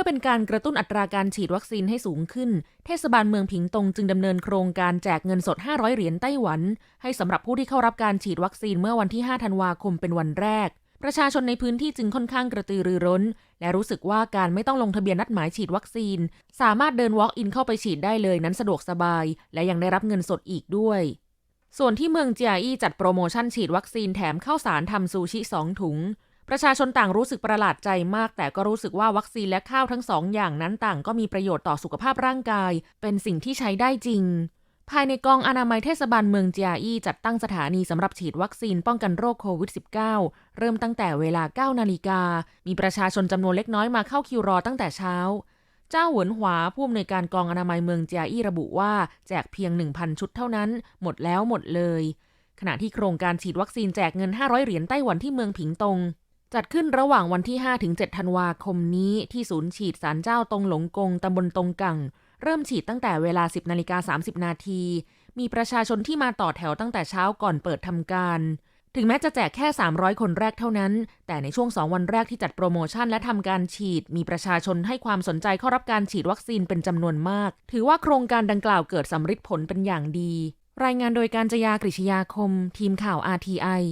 พื่อเป็นการกระตุ้นอัตราการฉีดวัคซีนให้สูงขึ้น เทศบาลเมืองผิงตงจึงดำเนินโครงการแจกเงินสด 500 เหรียญไต้หวัน ให้สำหรับผู้ที่เข้ารับการฉีดวัคซีนเมื่อวันที่ 5 ธันวาคมเป็นวันแรก ประชาชนในพื้นที่จึงค่อนข้างกระตือรือร้น และรู้สึกว่าการไม่ต้องลงทะเบียนนัดหมายฉีดวัคซีน สามารถเดิน walk-in เข้าไปฉีดได้เลยนั้นสะดวกสบาย และยังได้รับเงินสดอีกด้วยส่วนที่เมืองเจียอี้จัดโปรโมชั่นฉีดวัคซีนแถมข้าวสารทำซูชิ 2 ถุง ประชาชนต่างรู้สึกประหลาดใจมาก แต่ก็รู้สึกว่าวัคซีนและข้าวทั้งสองอย่างนั้นต่างก็มีประโยชน์ต่อสุขภาพร่างกาย เป็นสิ่งที่ใช้ได้จริง ภายในกองอนามัยเทศบาลเมืองเจียอี้จัดตั้งสถานีสำหรับฉีดวัคซีนป้องกันโรคโควิด -19 เริ่มตั้งแต่เวลา 9 นาฬิกา มีประชาชนจำนวนเล็กน้อยมาเข้าคิวรอตั้งแต่เช้า เจ้าหวนหวาผู้อำนวยการกองอนามัยเมืองเจียอี้ระบุว่าแจกเพียง 1,000 ชุดเท่านั้น หมดแล้วหมดเลยขณะที่โครงการฉีดวัคซีนแจกเงิน 500 เหรียญไต้หวันที่เมืองผิงตง จัดขึ้นระหว่างวันที่ 5-7 ธันวาคมนี้ที่ศูนย์ฉีดสารเจ้าตรงหลงกงตำบลตรงกัง เริ่มฉีดตั้งแต่เวลา 10นาฬิกา30 นาที มีประชาชนที่มาต่อแถวตั้งแต่เช้าก่อนเปิดทำการ ถึงแม้จะแจกแค่ 300 คนแรกเท่านั้น แต่ในช่วง 2 วันแรกที่จัดโปรโมชั่นและทำการฉีด มีประชาชนให้ความสนใจเข้ารับการฉีดวัคซีนเป็นจำนวนมาก ถือว่าโครงการดังกล่าวเกิดสำฤทธิ์ผลเป็นอย่างดี รายงานโดยการจยากริชยาคม ทีมข่าว RTI